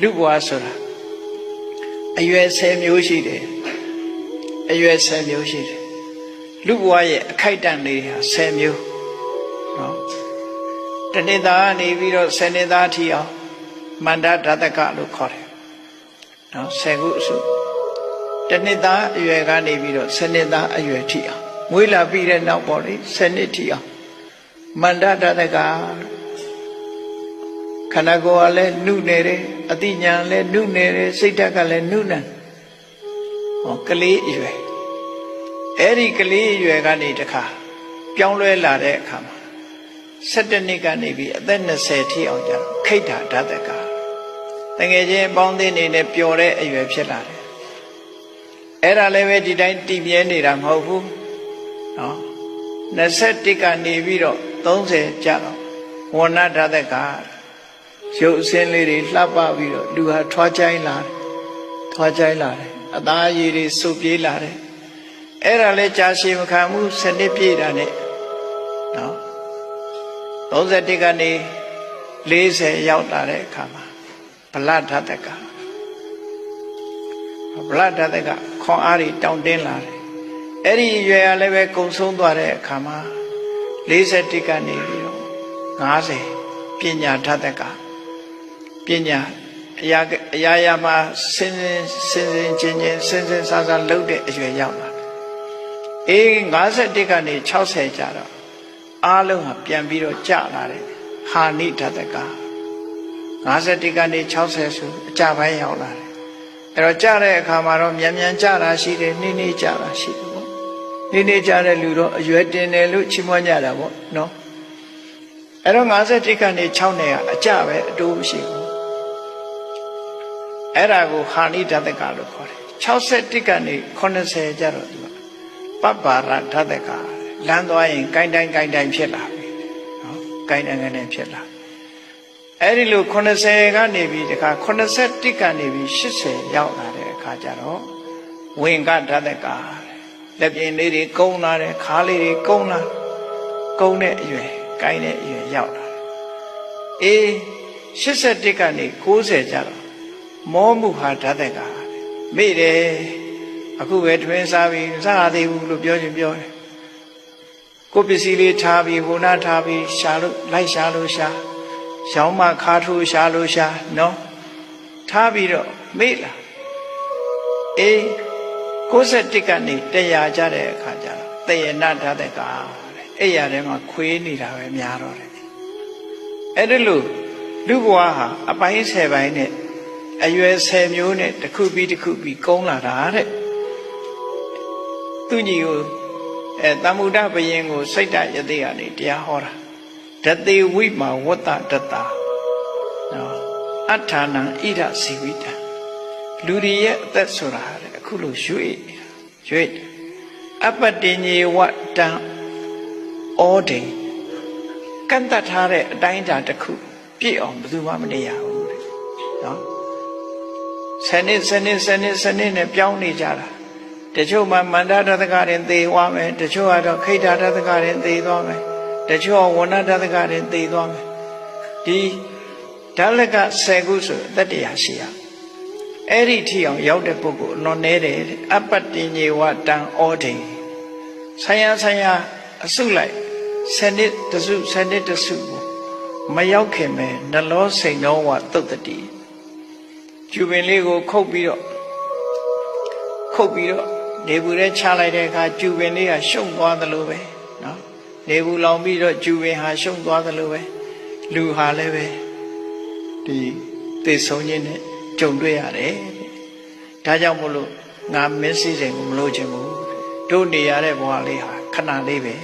လူဘဝဆိုတာအရွယ်10မျိုးရှိတယ်အရွယ်10မျိုးရှိတယ်လူဘဝရဲ့အခိုက်အတန့်လေးဟာ10မျိုးနော်တဏိတာကနေပြီးတော့10နှစ်သားထီအောင်မန္တဓာတကလို့ခေါ်တယ်နော်10ခုအစုတဏိတာအရွယ်ကနေပြီးတော့10နှစ်သားအရွယ်ထီအောင်မွေးလာပြီးတဲ့နောက်ပေါ့လေ10နှစ်ထီအောင်မန္တဓာတက ခန္ဓာကိုယ်ကလည်းနှုနေတယ်အတိညာလည်းနှုနေတယ်စိတ်ဓာတ်ကလည်းနှုနေဟောကလေးအရွယ်အဲ့ဒီကလေးအရွယ်ကနေတခါပြောင်းလဲလာတဲ့အခါမှာ17နှစ်ကနေပြီးအသက်20ထိအောင်ကြာခိတ်တာဓာတကတငယ်ချင်းအပေါင်းအသင်းနေနဲ့ပျော်တဲ့အရွယ်ဖြစ်လာတယ်အဲ့ဒါလည်းပဲဒီတိုင်းတည်မြဲနေတာမဟုတ်ဘူးနော်21ကနေပြီးတော့30ကြာတော့ဝဏဓာတက ရုပ်အစင်းလေးတွေလှပပြီးတော့လူဟာထွားချိုင်းလာတယ်ထွားချိုင်းလာတယ်အသားရည်တွေစုပ်ပြေးလာတယ်အဲ့ဒါလဲကြာရှည်မခံဘူးစနစ်ပြည့်တာနဲ့နော်31ကနေ40ရောက်လာတဲ့အခါမှာဗလဓာတကဗလဓာတကခွန်အားတွေတောင်းတင်းလာတယ်အဲ့ဒီရွယ်ကလည်းပဲကုံဆုံးသွားတဲ့အခါမှာ41ကနေပြီးတော့50ပညာဓာတက ပညာအရာအရာရာမှာစင်စင်စင်ချင်းချင်းစင်စင်ဆာဆာလှုပ်တဲ့အရွယ်ရောက်လာတယ်အေး51ကနေ60ကျတော့အားလုံးဟာပြန်ပြီးတော့ကျလာတယ်ဟာနိဓာတက51ကနေ60ဆိုအကြပိုင်းရောက်လာတယ်အဲ့တော့ကျတဲ့အခါမှာတော့မြန်မြန်ကျတာရှိတယ်နှင်းနှင်းကျတာရှိတယ်ပေါ့နှင်းနှင်းကျတဲ့လူတော့အရွယ်တင်တယ်လို့ချီးမွမ်းကြတာပေါ့နော်အဲ့တော့51ကနေ6နဲ့ကအကြပဲအတိုးမရှိဘူး အဲ့ဒါကိုဟာနိဓာတကလို့ခေါ်တယ်61ကနေ80ကျတော့ဒီမှာပပ္ပါရဓာတကလမ်းသွားရင်ကိုင်းတိုင်းကိုင်းတိုင်းဖြစ်လာပြီနော်ကိုင်းတိုင်းကိုင်းတိုင်းဖြစ်လာအဲ့ဒီလို80ကနေပြီးတခါ81ကနေပြီး80ရောက်လာတဲ့အခါကျတော့ဝင်ကဓာတကလက်ပြင်လေးတွေကုန်းလာတယ်ခါးလေးတွေကုန်းလာကုန်းတဲ့အရွယ်ကိုင်းတဲ့အရွယ်ရောက်လာတယ်အေး81ကနေ90ကျတော့ မောမှုဟာဓာတကမိတယ်အခုပဲတွင်စားပြီးစားသေးဘူးလို့ပြောရင်ပြောတယ်ကိုပစ္စည်းလေးထားပြီးဟိုနာထားပြီးရှာလို့လိုက်ရှာလို့ရှာရောင်းမခါထိုးရှာလို့ရှာနော်ထားပြီးတော့မေ့လာအေး61ကနေ100ကြတဲ့အခါကျတော့တယနာဓာတကတဲ့အဲ့ရထဲမှာခွေးနေတာပဲများတော့တယ်အဲ့ဒါလို့လူဘဝဟာအပိုင်း10ပိုင်းနဲ့ အရွယ်10မျိုးနဲ့တစ်ခုပြီးတစ်ခုပြီးကုန်းလာတာတဲ့သူညီကိုအဲတမ္မုဒ္ဒဘယင်ကို စိတ်တယသိကနေတရားဟောတာဓတေဝိမာဝတ္တတတနော်အထာဏံဣဒစီဝိတံလူတွေရဲ့အသက်ဆိုတာတဲ့အခုလိုရွေ့ရွေ့အပတ္တညေဝတံဩဒေကန့်တတ်ထားတဲ့အတိုင်းအတာတစ်ခု ပြည့်အောင်ဘယ်သူမှမနေရဘူးတဲ့နော် ဆယ်နှစ်ဆယ်နှစ်ဆယ်နှစ်ဆယ်နှစ်နဲ့ပြောင်းနေကြတာတချို့မှမန္တတသကရင်သေသွားမယ်တချို့ကတော့ခိဋ္ဌတသကရင်သေသွားမယ်တချို့ကဝဏတသကရင်သေသွားမယ်ဒီဓာလက10ခုဆိုအသက်တရားရှိရအဲ့ဒီထိအောင်ရောက်တဲ့ပုဂ္ဂိုလ်အလွန်နေတယ်အပ္ပတ္တညေဝတံဩဒိဆံရဆံရအစုလိုက်ဆနှစ်တစုဆနှစ်တစုမရောက်ခင်ပဲနှလောစိန်တော်ဝသုတ်တတိ ကျူပင်လေးကိုခုတ်ပြီးတော့ခုတ်ပြီးတော့နေဘူးထဲချလိုက်တဲ့အခါကျူပင်လေးကရှုံသွားသလိုပဲနော်နေဘူးလောင်ပြီးတော့ကျူပင်ဟာရှုံသွားသလိုပဲလူဟာလည်းပဲဒီသိဆုံးခြင်းနဲ့ကြုံတွေ့ရတယ်ဒါကြောင့်မို့လို့ငါမင်းစည်းစိမ်ကိုမလို့ခြင်းဘူးတို့နေရတဲ့ဘဝလေးဟာခဏလေးပဲ